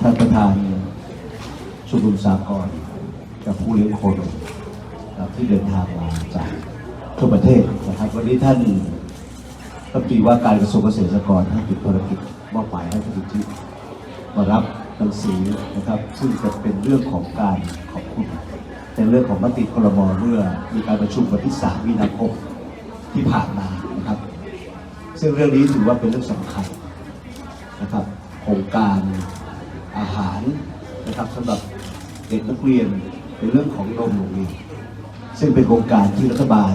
ท่านประธานชุมนุมสากลกับผู้เลี้ยงโคนครับที่เดินทางมาจากทั่วประเทศนะครับ วันนี้ท่านรัฐมนตรีว่าการกระทรวงเกษตรกรท่านติดภารกิจมอบหมายให้ท่านทิมารับหนังสือนะครับ ซึ่งจะเป็นเรื่องของการขอบคุณในเรื่องของมติครมเมื่อมีการประชุมวันที่ 3 มีนาคมที่ผ่านมานะครับ ซึ่งเรื่องนี้ถือว่าเป็นเรื่องสำคัญนะครับโครงการ นะครับสำหรับเด็กนักเรียนเป็นเรื่องของนมโรงเรียนซึ่งเป็นโครงการที่รัฐบาล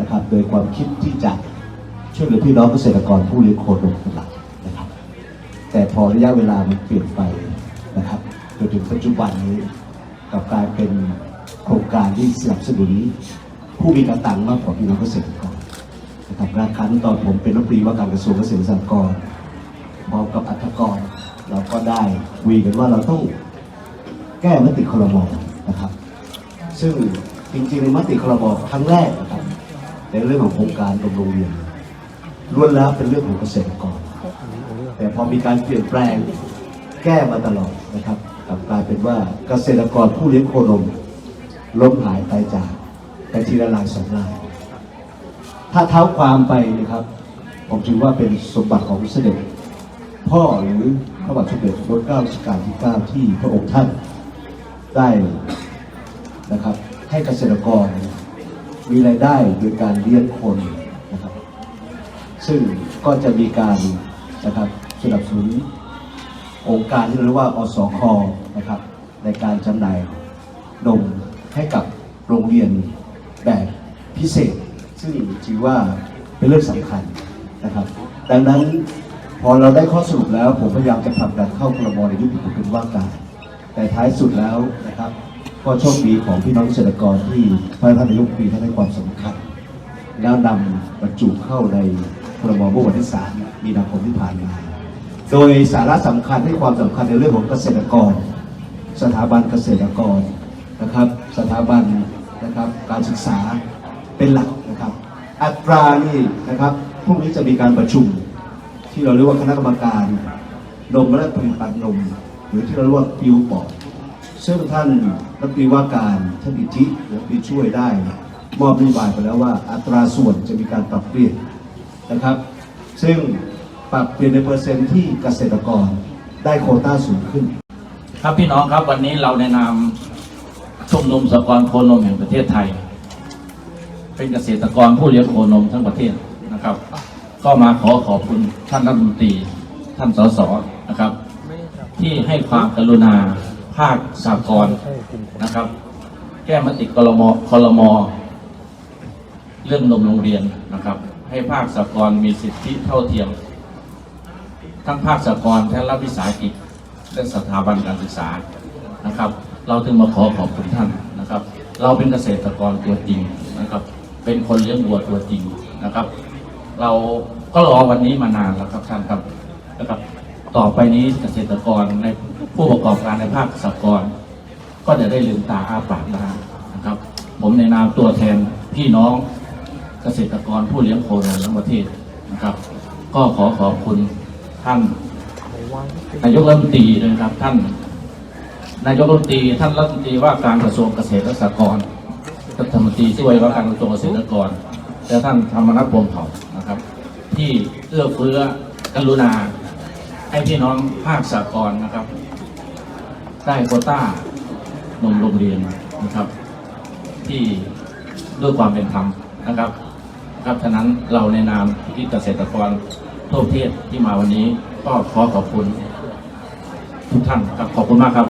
นะครับ โดยความคิดที่จะช่วยเหลือพี่น้องเกษตรกรผู้เลี้ยงโคนมเป็นหลักนะครับ แต่พอระยะเวลามันเปลี่ยนไปนะครับจนถึงปัจจุบันนี้กลับกลายเป็นโครงการที่สนับสนุนผู้มีกระตังมากกว่าพี่น้องเกษตรกรนะครับราคาตอนผมเป็นรัฐมนตรีว่าการกระทรวงเกษตรและสหกรณ์พร้อมกับอัธกร เราก็ได้คุยกันว่าเราต้องแก้มติครมนะครับ ซึ่งจริงๆในมติครมครั้งแรกนะครับในเรื่องของโครงการดำรงเรียนล้วนแล้วเป็นเรื่องของเกษตรกร แต่พอมีการเปลี่ยนแปลงแก้มาตลอดนะครับกลับกลายเป็นว่าเกษตรกรผู้เลี้ยงโคนมล้มหายตายจากแต่ทีละรายสองราย ถ้าเท้าความไปนะครับ ผมถือว่าเป็นสมบัติของเสด็จ พ่อหรือพระบาทสมเด็จพระเก้ารัชกาลที่ 9 ที่พระองค์ท่านได้นะครับ ให้เกษตรกรมีรายได้โดยการเลี้ยงคนนะครับ ซึ่งก็จะมีการนะครับสนับสนุนองค์การที่เรียกว่าอสคนะครับ ในการจำหน่ายนมให้กับโรงเรียนแบบพิเศษ ซึ่งถือว่าเป็นเรื่องสำคัญนะครับ ดังนั้น พอเราได้ข้อสรุปแล้วผมพยายามจะผลักดันเข้าครมในยุคที่ผมเป็นว่างการแต่ท้ายสุดแล้วนะครับ ก็โชคดีของพี่น้องเกษตรกรที่พระท่านนายกรัฐมนตรีท่านให้ความสำคัญ แล้วนำบรรจุเข้าในพรบเมื่อวันที่3มีนาคมที่ผ่านมา โดยสาระสำคัญให้ความสำคัญในเรื่องของเกษตรกร สถาบันเกษตรกรนะครับ สถาบันนะครับการศึกษาเป็นหลักนะครับ อัตรานี่นะครับพรุ่งนี้จะมีการประชุม ที่เราเรียกว่าคณะกรรมการนมและผลิตภัณฑ์นมหรือที่เราเรียกว่าปิวปอดซึ่งท่านรัฐมนตรีว่าการท่านอิทธิหรือที่ช่วยได้มอบนโยบายไปแล้วว่าอัตราส่วนจะมีการปรับเปลี่ยนนะครับ ซึ่งปรับเปลี่ยนในเปอร์เซ็นต์ที่เกษตรกรได้โคต้าสูงขึ้น ครับพี่น้องครับวันนี้เราในนามชุมนมสหกรณ์โคนมแห่งประเทศไทย เป็นเกษตรกรผู้เลี้ยงโคนมทั้งประเทศนะครับ ก็มาขอขอบคุณท่านรัฐมนตรี ท่านสสนะครับ ที่ให้ความกรุณาภาคสากลนะครับ แก้มติกรมคลมเรื่องนมโรงเรียนนะครับ ให้ภาคสากลมีสิทธิเท่าเทียม ทั้งภาคสากลทั้งรัฐวิสาหกิจและสถาบันการศึกษานะครับ เราถึงมาขอขอบคุณท่านนะครับ เราเป็นเกษตรกรตัวจริงนะครับ เป็นคนเลี้ยงวัวตัวจริงนะครับ เราก็รอวันนี้มานานแล้วครับท่านครับนะครับ ต่อไปนี้เกษตรกรในผู้ประกอบการในภาคสากลก็จะได้ลืมตาอาปากได้นะครับ ผมในนามตัวแทนพี่น้องเกษตรกรผู้เลี้ยงโคนมทั้งประเทศนะครับ ก็ขอขอบคุณท่านนายกรัฐมนตรีด้วยนะครับ ท่าน นายกรัฐมนตรีท่านรัฐมนตรีว่าการกระทรวงเกษตรและสหกรณ์รัฐมนตรีช่วยว่าการกระทรวงเกษตรและสหกรณ์ และท่านธรรมนัฐพรมเผ่านะครับ ที่เอื้อเฟื้อกรุณา ให้พี่น้องภาคสหกรนะครับ ได้โควต้านมโรงเรียนนะครับ ที่ด้วยความเป็นธรรมนะครับ ครับฉะนั้นเราในนามที่เกษตรกรทั่วประเทศที่มาวันนี้ก็ขอขอบคุณทุกท่านครับขอบคุณมากครับ